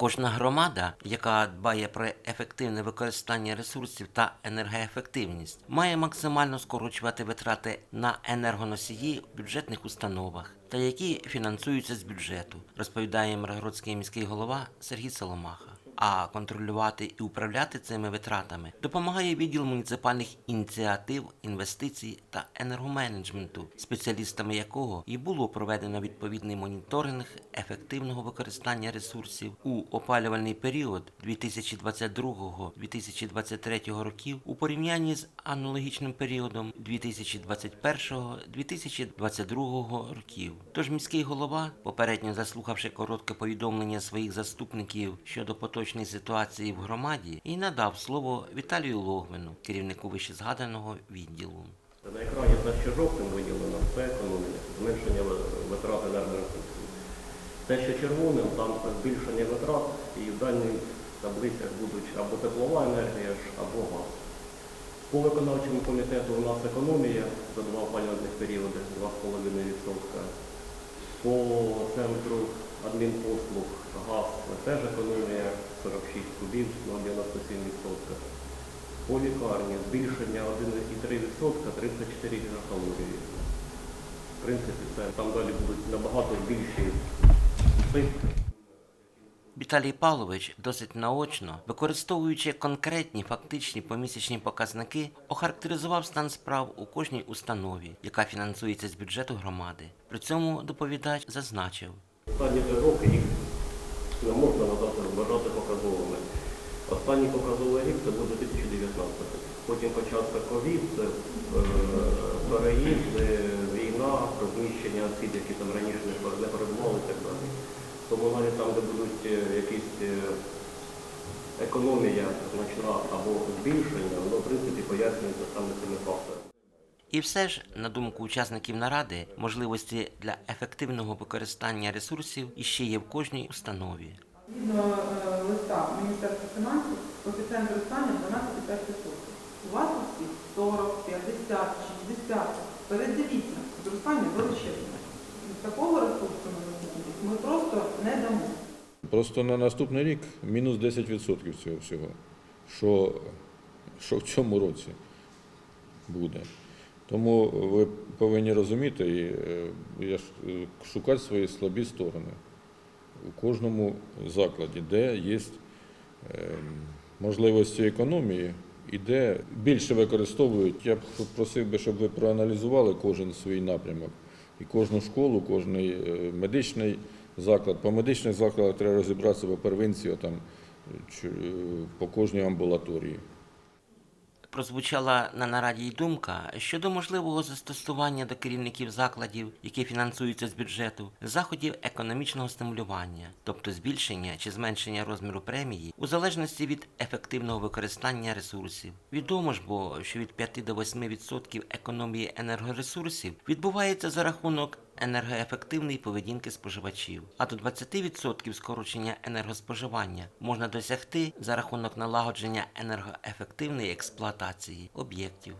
Кожна громада, яка дбає про ефективне використання ресурсів та енергоефективність, має максимально скорочувати витрати на енергоносії в бюджетних установах та які фінансуються з бюджету, розповідає Миргородський міський голова Сергій Соломаха. А контролювати і управляти цими витратами допомагає відділ муніципальних ініціатив, інвестицій та енергоменеджменту, спеціалістами якого і було проведено відповідний моніторинг ефективного використання ресурсів у опалювальний період 2022-2023 років у порівнянні з аналогічним періодом 2021-2022 років. Тож міський голова, попередньо заслухавши коротке повідомлення своїх заступників щодо поточної ситуації в громаді, і надав слово Віталію Логвину, керівнику вищезгаданого відділу. На екрані жовтим виділено це економія, зменшення витрат енергоресурсів. Те, що червоним, там збільшення витрат і в дальніх таблицях будуть або теплова енергія, або газ. По виконавчому комітету у нас економія за два опалювальних періоди 2,5%. По центру адмінпослуг газ теж економія 46 кубів на 97%. По лікарні збільшення 1,3%, 34 гігакалорії. В принципі, це там далі будуть набагато більші цифри. Віталій Павлович досить наочно, використовуючи конкретні фактичні помісячні показники, охарактеризував стан справ у кожній установі, яка фінансується з бюджету громади. При цьому доповідач зазначив. Останні три роки їх не можна вважати показовими. Останній показовий рік це буде 2019. Потім почався ковід, це переїзди, війна, розміщення осіб, які там раніше не перебували і так далі. Тому навіть там, де будуть е, якісь е, економія значна або збільшення, воно в принципі пояснюється саме цими факторами. І все ж, на думку учасників наради, можливості для ефективного використання ресурсів іще є в кожній установі. Згідно е, листа Міністерства фінансів, коефіцієнт зростання 12,5%. У вас у всіх 40, 50, 60. Передивіться, зростання величезне. І Такого ресурсу на наступний рік ми просто не дамо. Просто на наступний рік мінус 10% цього всього, що, що в цьому році буде. Тому ви повинні розуміти і е, е, шукати свої слабі сторони у кожному закладі, де є е, можливості економії і де більше використовують. Я б просив би, щоб ви проаналізували кожен свій напрямок і кожну школу, кожен е, медичний заклад. По медичних закладах треба розібратися по первинці, там, по кожній амбулаторії. Прозвучала на нараді й думка щодо можливого застосування до керівників закладів, які фінансуються з бюджету, заходів економічного стимулювання, тобто збільшення чи зменшення розміру премії у залежності від ефективного використання ресурсів. Відомо ж бо, що від 5 до 8% економії енергоресурсів відбувається за рахунок енергоефективної поведінки споживачів, а до 20% скорочення енергоспоживання можна досягти за рахунок налагодження енергоефективної експлуатації об'єктів.